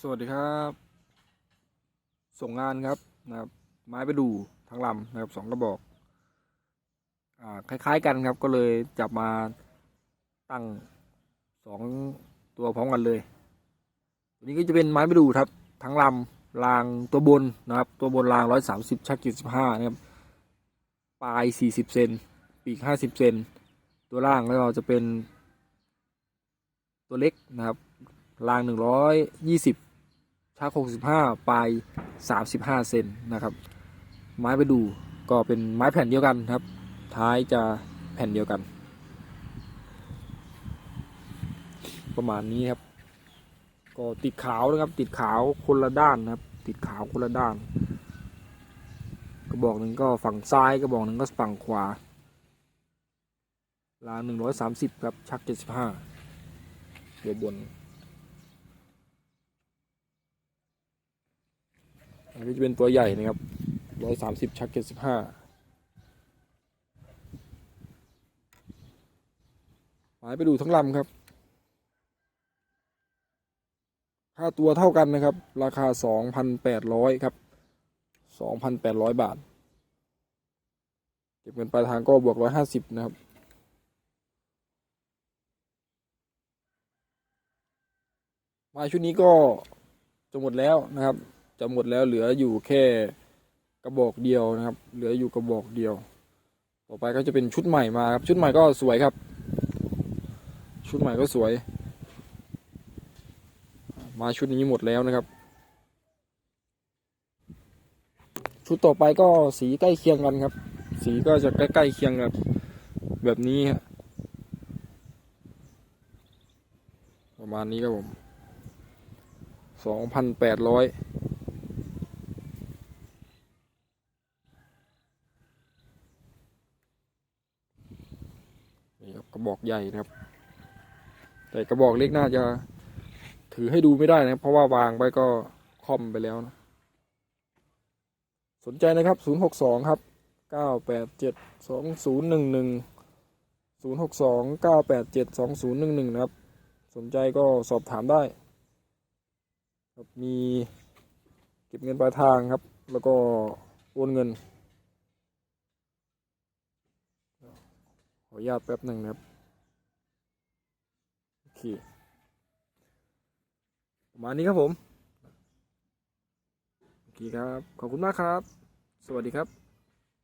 สวัสดีครับ ส่งงานครับนะครับ ไม้ไปดูทั้งลำนะครับสองกระบอกอ่าคล้ายๆกันครับก็เลยจับมาตั้งสองตัวพร้อมกันเลยตัวนี้ก็จะเป็นไม้ไปดูครับทั้งลำรางตัวบนนะครับ ตัวบนรางร้อยสามสิบชักจุดสิบห้านะครับปลายสี่สิบเซนปีกห้าสิบเซนตัวล่างแล้วเราจะเป็น ตัวเล็กนะครับรางหนึ่งร้อยยี่สิบ ชักหกสิบห้าปลายสามสิบห้าเซนนะครับ ไม้ไปดูก็เป็นไม้แผ่นเดียวกันครับ ท้ายจะแผ่นเดียวกัน ประมาณนี้ครับ ก็ติดขาวนะครับ ติดขาวคนละด้านนะครับ ติดขาวคนละด้าน กระบอกหนึ่งก็ฝั่งซ้ายกระบอกหนึ่งก็ฝั่งขวารางหนึ่งร้อยสามสิบครับ ชักเจ็ดสิบห้าตัวบน อันนี้จะเป็นตัวใหญ่นะครับร้อยสามสิบชักเจ็ดสิบห้าหมายไปดูทั้งลำครับค่าตัวเท่ากันนะครับ ราคาสองพันแปดร้อยครับสองพันแปดร้อยบาท เก็บเงินปลายทางก็บวกร้อยห้าสิบนะครับม้ชุดนี้ก็จะหมดแล้วนะครับ จะหมดแล้วเหลืออยู่แค่กระบอกเดียวนะครับ เหลืออยู่กระบอกเดียว ต่อไปก็จะเป็นชุดใหม่มาครับ ชุดใหม่ก็สวยครับ ชุดใหม่ก็สวย มาชุดนี้หมดแล้วนะครับ ชุดต่อไปก็สีใกล้เคียงกันครับ สีก็จะใกล้ๆเคียงกับแบบนี้ฮะประมาณนี้ครับผมสองพันแปดร้อย รับกระบอกใหญ่นะครับ แต่กระบอกเล็กน่าจะถือให้ดูไม่ได้นะครับ เพราะว่าวางไปก็ค่อมไปแล้วนะ สนใจนะครับศูนย์หกสองครับเก้าแปดเจ็ดสองศูนย์หนึ่งหนึ่งศูนย์หกสองเก้าแปดเจ็ดสองศูนย์หนึ่งหนึ่งนะครับ สนใจก็สอบถามได้ครับมีเก็บเงินปลายทางครับ แล้วก็โอนเงิน ออนุญาตแป๊บหนึ่งนะครับ โอเค ประมาณนี้ครับผม โอเคครับ ขอบคุณมากครับ สวัสดีครับ